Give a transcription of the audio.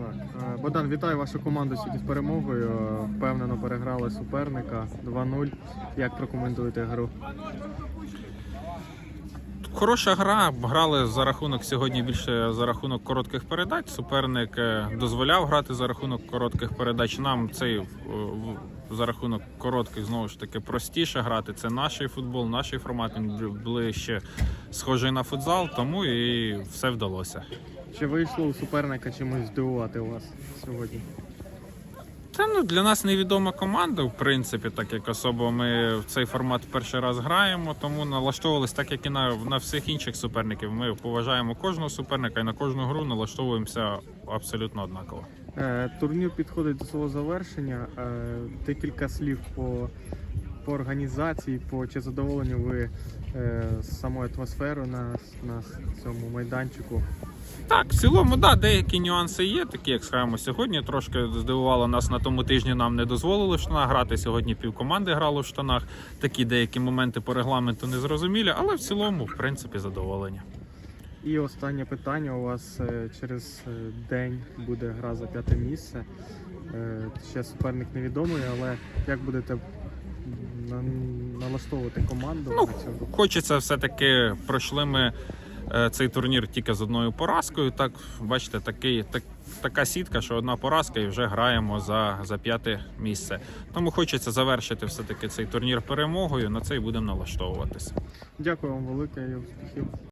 Так, е, Богдан, вітаю вашу команду сьогодні з перемогою. Е, Впевнено переграли суперника 2-0. Як прокоментуєте гру? Хороша гра. Грали за рахунок сьогодні більше за рахунок коротких передач. Суперник е, дозволяв грати за рахунок коротких передач. Нам цей за рахунок коротких знову ж таки простіше грати. Це наш футбол, наш формат. Він ближче схожий на футзал, тому і все вдалося. Чи вийшло у суперника чимось здивувати вас сьогодні? Та ну для нас невідома команда, в принципі, так як особо ми в цей формат перший раз граємо, тому налаштовувалися так, як і на, на всіх інших суперників. Ми поважаємо кожного суперника і на кожну гру налаштовуємося абсолютно однаково. Е, Турнір підходить до свого завершення. Е, Декілька слів по, по організації, по чи задоволені ви е, самою атмосферою на, на цьому майданчику. Так, в цілому, да, деякі нюанси є, такі як скажімо, сьогодні. Трошки здивувало нас на тому тижні. Нам не дозволили в штанах грати. Сьогодні півкоманди грало в штанах. Такі деякі моменти по регламенту не зрозумілі, але в цілому, в принципі, задоволені. І останнє питання у вас е, через е, день буде гра за п'яте місце. Е, Ще суперник невідомий, але як будете налаштовувати команду Ну? Хочеться все-таки пройшли ми цей турнір тільки з одною поразкою. Так, бачите, такий, так, така сітка, що одна поразка і вже граємо за, за п'яте місце. Тому хочеться завершити все-таки цей турнір перемогою. На це і будемо налаштовуватися. Дякую вам велике і успіхів.